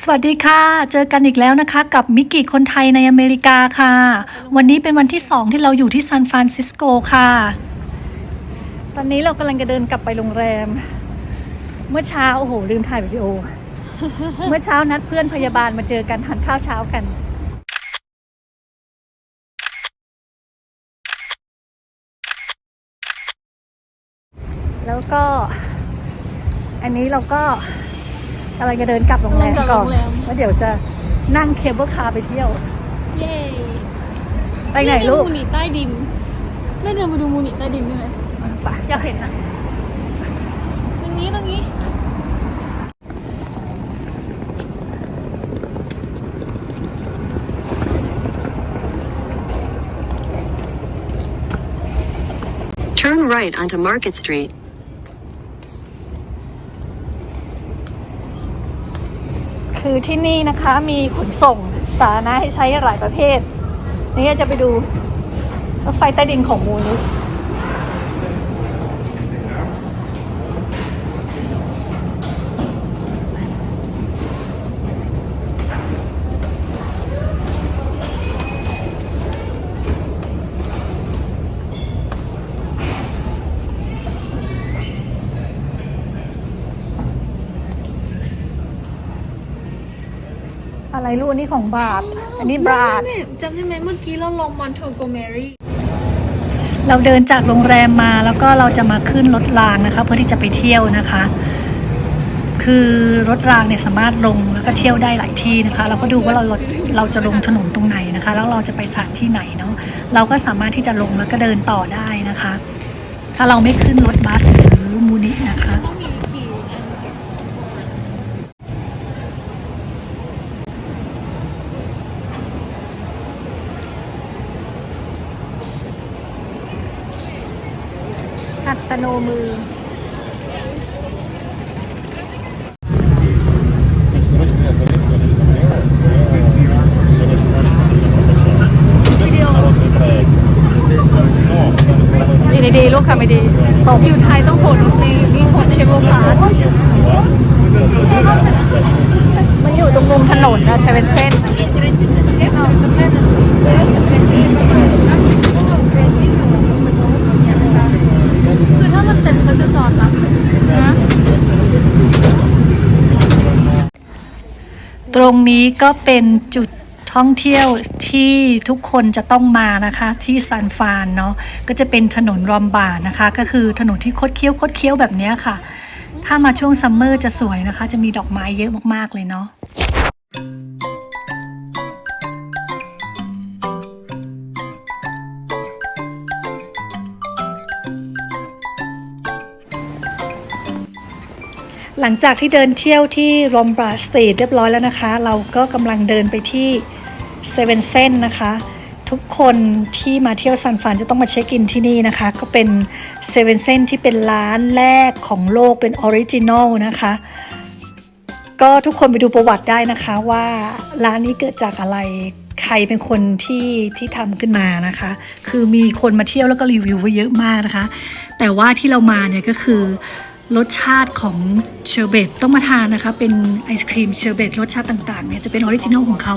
สวัสดีค่ะ เจอกันอีกแล้วนะคะ กับมิกกี้คนไทยในอเมริกาค่ะ วันนี้เป็นวันที่ 2 ที่เราอยู่ที่ซานฟรานซิสโกค่ะ ตอนนี้เรากำลังจะเดินกลับไปโรงแรม เมื่อเช้า โอ้โห ลืมถ่ายวิดีโอ เมื่อเช้านัดเพื่อนพยาบาลมาเจอกันทานข้าวเช้ากัน แล้วก็ อันนี้เราก็ กำลังจะเดินกลับโรงแรมกำลังกลับก่อนโรงแรมแล้วเดี๋ยวจะนั่งเคเบิลคาร์ไปเที่ยว เย้ไปไหนลูกม่เดิมูนิใต้ดินไม่เดินมาดูมูนิใต้ดินได้ไหมไปอยากเห็นนะตรงนี้ตรงนี้ Turn right onto Market Street. คือที่นี่นะคะมีขนส่งสาธารณะให้ใช้หลายประเภท นี่จะไปดูรถไฟใต้ดินของมูนิ รลูกอันนี้ของบาท อันนี้บาท แม่จำได้ไหมเมื่อกี้เราลงมอนโทโกเมรีเราเดินจากโรงแรมมาแล้วก็เราจะมาขึ้นรถรางนะคะ เพื่อที่จะไปเที่ยวนะคะ คือรถรางเนี่ยสามารถลงแล้วก็เที่ยวได้หลายที่นะคะ เราก็ดูว่าเราเราจะลงถนนตรงไหนนะคะ แล้วเราจะไปสถานที่ไหนเนาะเราก็สามารถที่จะลงแล้วก็เดินต่อได้นะคะ ถ้าเราไม่ขึ้นรถบัสหรือมูนินะคะ ต้องมีกี่อัน อัตโนมือวิดีดีดีๆลูกค่ะไม่ดีตกอยู่ไทยต้องโหดรถเมล์นี่โหดเคเบิลคาร์มันอยู่ตรงมุมถนนนะเซเว่นเซน คือถ้ามันเต็มฉันจะจอดรับ ตรง นี้ก็เป็นจุดท่องเที่ยวที่ทุกคนจะต้องมานะคะที่ซานฟานเนาะก็จะเป็นถนนรอมบาร์นะคะ ก็คือถนนที่คดเคี้ยวคดเคี้ยวแบบนี้ค่ะ ถ้ามาช่วงซัมเมอร์จะสวยนะคะ จะมีดอกไม้เยอะมากๆเลยเนาะ หลังจากที่เดินเที่ยวที่รอมบราสตรีทเรียบร้อยแล้วนะคะ เราก็กำลังเดินไปที่เซเว่นเซนนะคะ ทุกคนที่มาเที่ยวซันฟานจะต้องมาเช็คอินที่นี่นะคะ ก็เป็นเซเว่นเซนที่เป็นร้านแรกของโลกเป็นออริจินอลนะคะ ก็ทุกคนไปดูประวัติได้นะคะว่าร้านนี้เกิดจากอะไรใครเป็นคนที่ที่ทำขึ้นมานะคะ คือมีคนมาเที่ยวแล้วก็รีวิวไว้เยอะมากนะคะ แต่ว่าที่เรามาเนี่ยก็คือ รสชาติของเชอร์เบตต้องมาทานนะคะ เป็นไอศครีมเชอร์เบตรสชาติต่างๆเนี่ยจะเป็นออริจินอลของเขา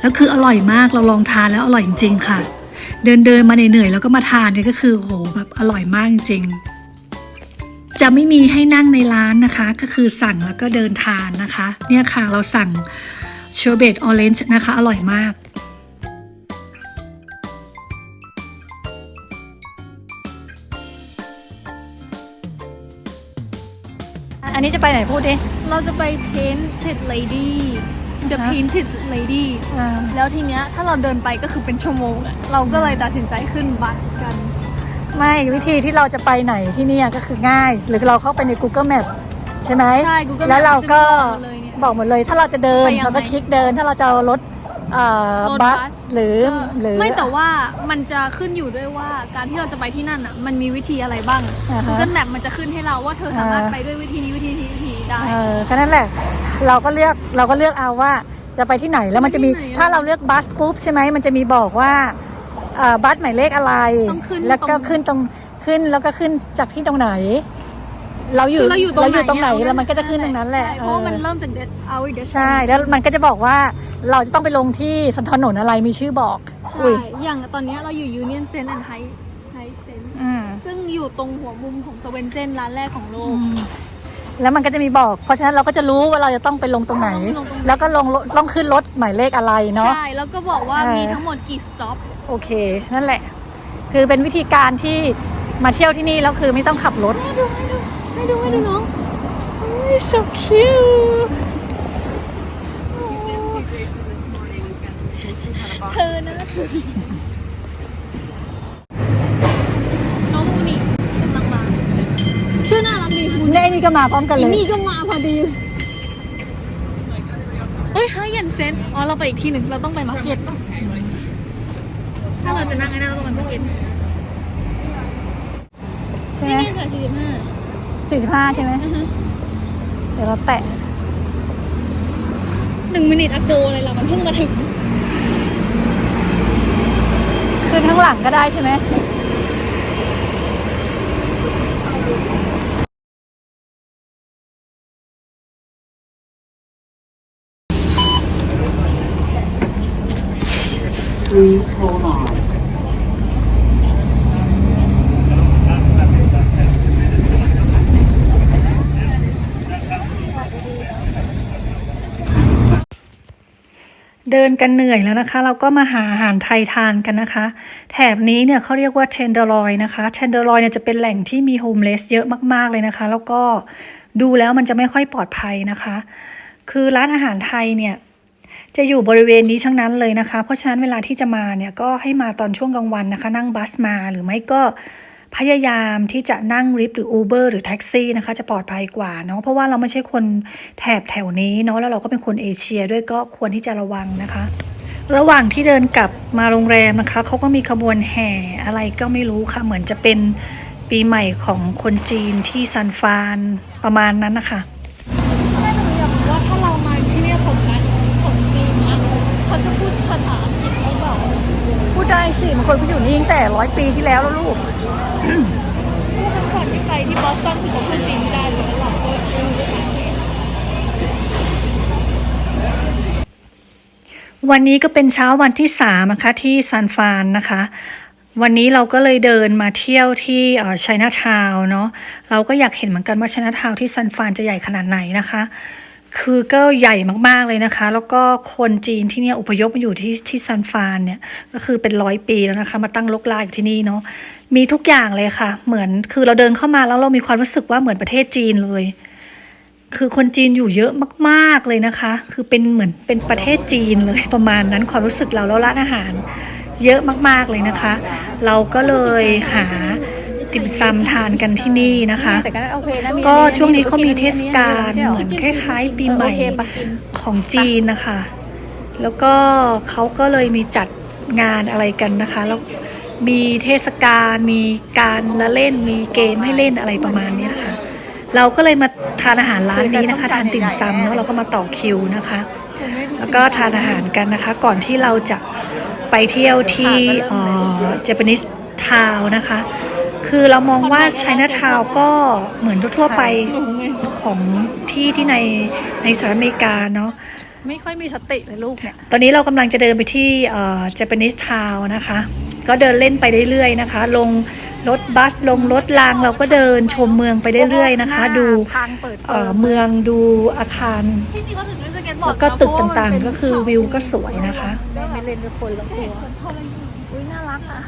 แล้วคืออร่อยมากเราลองทานแล้วอร่อยจริงๆค่ะ เดินเดินๆมาเหนื่อยๆแล้วก็มาทานเนี่ยก็คือโหแบบอร่อยมากจริง จะไม่มีให้นั่งในร้านนะคะ ก็คือสั่งแล้วก็เดินทานนะคะ เนี่ยค่ะเราสั่งเชอร์เบตออเรนจ์นะคะ อร่อยมาก อันนี้จะไปไหนพูดดิ เราจะไป Painted Lady The ฮะ Painted Lady แล้วทีเนี้ยถ้าเราเดินไปก็คือเป็นชั่วโมงอะเราก็เลยตัดสินใจขึ้นบัสกัน ไม่วิธีที่เราจะไปไหนที่เนี่ยก็คือง่าย หรือเราเข้าไปใน Google Map ใช่ไหมใช่ Google แล้ว Map เราก็จะบอกหมดเลยเนี่ยบอกหมดเลย ถ้าเราจะเดินไปยังไง เราก็คลิกเดิน ถ้าเราจะเอารถ เอ่อรถบัสหรือก็หรือ ไม่แต่ว่ามันจะขึ้นอยู่ด้วยว่าการที่เราจะไปที่นั่นอะ มันมีวิธีอะไรบ้างอ่าฮะ Google Map มันจะขึ้นให้เราว่าเธอสามารถอ่าไปด้วยวิธีนี้วิธีนี้วิธีนี้ได้ เออแค่นั้นแหละเราก็เลือกเราก็เลือกเอาว่าจะไปที่ไหนแล้วมันจะมีไปที่ไหนอะถ้าเราเลือกบัสปุ๊บใช่ไหมมันจะมีบอกว่าเอ่อบัสหมายเลขอะไร ต้องขึ้นแล้วก็ตรง ขึ้นตรงขึ้นแล้วก็ขึ้นจากที่ตรงไหน เราอยู่คือเราอยู่ตรงไหนตรงไหนเยแล้วมันก็จะขึ้นตรงนั้นแหละใช่เพราะว่ามันออเริ่มจากเดเอาเดใช่แล้วมันก็จะบอกว่าเราจะต้องไปลงที่ถนนอะไรมีชื่อบอกใช่อุ้ยอย่างตอนเนี้ยเราอยู่ Union Cent and High High Cent อืมซึ่งอยู่ตรงหัวมุมของสเวนเซนร้านแรกของโลอืกมแล้วมันก็จะมีบอก เพราะฉะนั้นเราก็จะรู้ว่าเราจะต้องไปลงตรงไหนต้องไปลงตรงไหน แล้วก็ลงรถต้องขึ้นรถหมายเลขอะไรเนาะ ใช่ แล้วก็บอกว่าเออ มีทั้งหมดกี่สต็อปโอเค นั่นแหละ คือเป็นวิธีการที่มาเที่ยวที่นี่แล้วคือไม่ต้องขับรถให้ดูให้ดู ให้ดูให้ดูน้อง so cute เธอนะน้องมูนี่กำลังมา ชื่อน่ารักดีมูเน่นี่ก็มาพร้อมกันเลยนี่ก็มาพอดีเฮ้ยไฮเยนเซนอ๋อ เราไปอีกที่หนึ่ง เราต้องไปมาร์เก็ต ถ้าเราจะนั่งไอ้นั่นเราต้องไปมาร์เก็ตใช่นี่ไหมไงสายสี่สิบห้า สี่สิบห้าใช่ไหม อือฮึเดี๋ยวเราแตะ หนึ่งมินิทอโกเลยล่ะมันเพิ่งมาถึงขึ้นข้างหลังก็ได้ใช่ไหม เดินกันเหนื่อยแล้วนะคะ เราก็มาหาอาหารไทยทานกันนะคะ แถบนี้เนี่ยเขาเรียกว่าเทนเดอร์ลอยนะคะเทนเดอร์ลอยเนี่ยจะเป็นแหล่งที่มีโฮมเลสเยอะมากๆเลยนะคะ แล้วก็ดูแล้วมันจะไม่ค่อยปลอดภัยนะคะ คือร้านอาหารไทยเนี่ยจะอยู่บริเวณนี้ทั้งนั้นเลยนะคะ เพราะฉะนั้นเวลาที่จะมาเนี่ยก็ให้มาตอนช่วงกลางวันนะคะ นั่งบัสมาหรือไม่ก็ พยายามที่จะนั่งริฟหรือ Uber หรือแท็กซี่นะคะ จะปลอดภัยกว่าเนาะเพราะว่าเราไม่ใช่คนแถบแถวนี้เนาะแล้วเราก็เป็นคนเอเชียด้วยก็ควรที่จะระวังนะคะ ระหว่างที่เดินกลับมาโรงแรมนะคะเขาก็มีขบวนแห่อะไรก็ไม่รู้ค่ะ เหมือนจะเป็นปีใหม่ของคนจีนที่ซันฟานประมาณนั้นนะคะแม่หนูอยากรู้ว่าถ้าเรามาที่เนี่ยผมนะผมจีนนะเขาจะพูดภาษาอังกฤษหรือเปล่าพูดได้สิบางคนเขาอยู่นี่ตั้งแต่ร้อยปีที่แล้วแล้วลูก เมื่อครั้งก่อนที่ไปที่บอสตันคือเขาพูดจีนไม่ได้เลยแล้วเราก็ไม่รู้ภาษาอังกฤษวันนี้ก็เป็นเช้าวันที่3นะคะที่ซานฟานนะคะ วันนี้เราก็เลยเดินมาเที่ยวที่ไชน่าทาวเนาะเราก็อยากเห็นเหมือนกันว่าไชน่าทาวที่ซานฟานจะใหญ่ขนาดไหนนะคะ คือก็ใหญ่มากๆเลยนะคะ แล้วก็คนจีนที่เนี่ยอพยพมาอยู่ที่ที่ซานฟานเนี่ยก็คือเป็นร้อยปีแล้วนะคะ มาตั้งลกลากอยู่ที่นี่เนาะมีทุกอย่างเลยค่ะ เหมือนคือเราเดินเข้ามาแล้วเรามีความรู้สึกว่าเหมือนประเทศจีนเลย คือคนจีนอยู่เยอะมากๆเลยนะคะ คือเป็นเหมือนเป็นประเทศจีนเลยประมาณนั้นความรู้สึกเราแล้วร้านอาหาร เยอะมากๆเลยนะคะ เราก็เลยหา ติ่มซำทานกันที่นี่นะคะแต่ก็โอเคนะมีก็อัช่วงนี้เขามีเทศกาลใช่หรเหมือนคล้ายๆปีใหม่โอเคปะของจีนนะคะ แล้วก็เขาก็เลยมีจัดงานอะไรกันนะคะ แล้วมีเทศกาลมีการละเล่นมีเกมให้เล่นอะไรประมาณนี้นะคะเราก็เลยมาทานอาหารร้านนี้นะคะ ทานติ่มซำเนาะเราก็มาต่อคิวนะคะ แล้วก็ทานอาหารกันนะคะ ก่อนที่เราจะไปเที่ยวที่เอ่อ Japanese Town นะคะ คือเรามองว่า China Town ก็เหมือนทั่วๆไปของที่ที่ในในสหรัฐอเมริกาเนาะไม่ค่อยมีสติเลยลูกเนี่ย ตอนนี้เรากำลังจะเดินไปที่เอ่อ Japanese Town นะคะ ก็เดินเล่นไปเรื่อยๆนะคะ ลงรถบัสลงรถรางเราก็เดินชมเมืองไปเรื่อยๆนะคะ ดูทางเปิดเอ่อเมืองดูอาคารที่นี่เขาถึงเล่นสเก็ตบอร์ดแล้วก็ตึกต่างๆก็คือวิวก็สวยนะคะ ไม่เล่นกับคนละตัวอุ้ยน่ารักอะ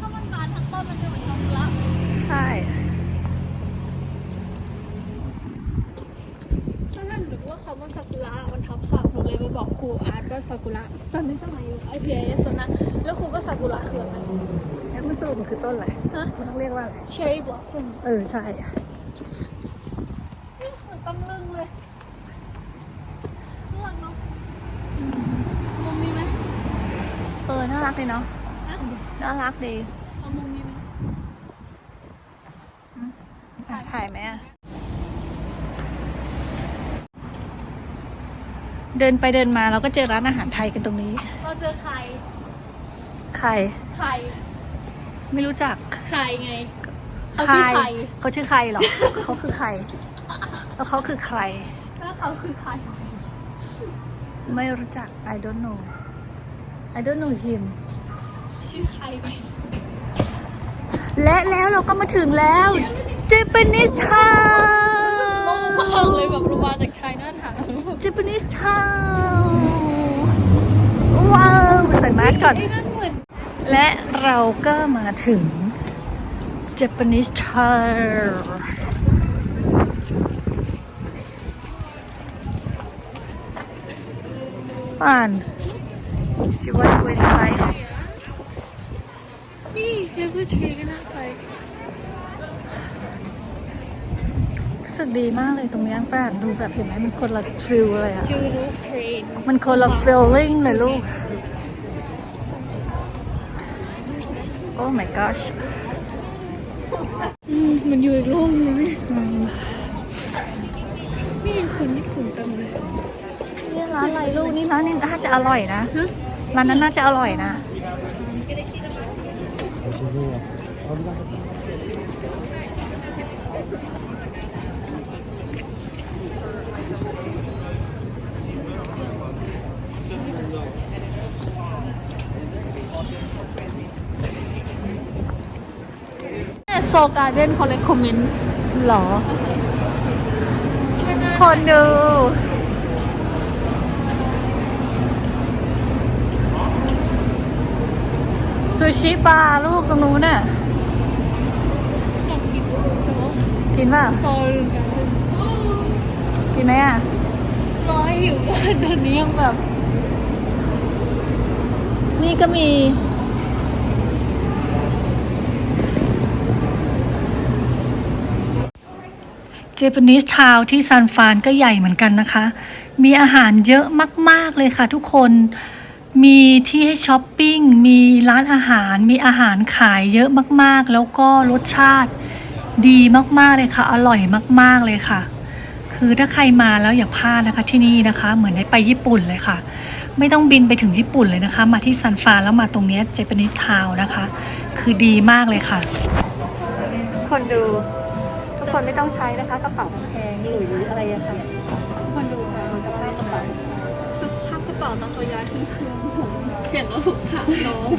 ถ้ามันบานทั้งต้นมันจะเหมือนซากุระ ใช่ถ้าท่านหรือว่าคำว่าซากุระมันทับศัพท์หนูเลยไปบอกครูอาร์ตว่าซากุระ ตอนนี้สมัยอยู่ IPS นะ แล้วครูก็ซากุระคืออะไรแล้วมันสรุปมันคือต้นอะไรฮะมันต้องเรียกว่าอะไร Cherry Blossom เออใช่นี่คือตำลึงเลยน่ารักเนาะมุมนี้ไหมเออน่ารักเลยเนาะน่ารักดี เอามุมนี้ไหม ถ่ายไหมอะ เดินไปเดินมาเราก็เจอร้านอาหารไทยกันตรงนี้ เราเจอใคร ใคร ใคร ไม่รู้จักใครไงเขาชื่อใคร เขาชื่อใครเหรอ เขาคือใคร แล้วเขาคือใคร แล้วเขาคือใคร ไม่รู้จัก I don't know I don't know him ชื่อใครไงและแล้วเราก็มาถึงแล้ว Japanese รู้สึกโล่ง Town มากเลย แบบเรามาจากชายนาทาง Japanese Town ว้าวใส่แมสก่อน ไอ้นั่นเหมือนและเราก็มาถึง Japanese Town ป่าน She want to go inside นี่เดี๋ยวก็เช็คกันนะไป รู้ สึกดีมากเลยตรงเนี้ยป้านดูแบบเห็นไหมมันคนละทริลเลยอะชื่อรูปเพลนมันคนละ feeling เลยลูก Oh my gosh มันอยู่อีกโลกนึงนี่นี่คนญี่ปุ่นเต็มเลยนี่ร้านอะไรลูกนี่ร้านนี้น่าจะอร่อยนะฮะร้านนั้นน่าจะอร่อยนะ โซการ์เด้นคอลเลกคอมเมนต์หรอ คนดู ซูชิปลาลูกตรงนู้นน่ะอยากกินแต่ว่ากินเปล่าโซลการ์เด้นกินไหมอะ รอให้หิวก่อนตอนนี้ยังแบบ นี่ก็มี เจแปนิสทาวที่ซานฟานก็ใหญ่เหมือนกันนะคะ มีอาหารเยอะมาก ๆ เลยค่ะทุกคน มีที่ให้ช้อปปิ้ง มีร้านอาหาร มีอาหารขายเยอะมากๆ แล้วก็รสชาติดีมาก ๆ เลยค่ะ อร่อยมาก ๆ เลยค่ะ คือถ้าใครมาแล้วอย่าพลาดนะคะที่นี่นะคะ เหมือนได้ไปญี่ปุ่นเลยค่ะ ไม่ต้องบินไปถึงญี่ปุ่นเลยนะคะ มาที่ซันฟานแล้วมาตรงนี้เจแปนิสทาวนะคะ คือดีมากเลยค่ะ คนดู คนไม่ต้องใช้นะคะกระเป๋าแพงหรืออะไรอะค่ะคนดูค่ะดูสภาพกระเป๋าสภาพกระเป๋าตอนเขาย้ายขึ้นเครื่องเปลี่ยนว่าสงสารน้อง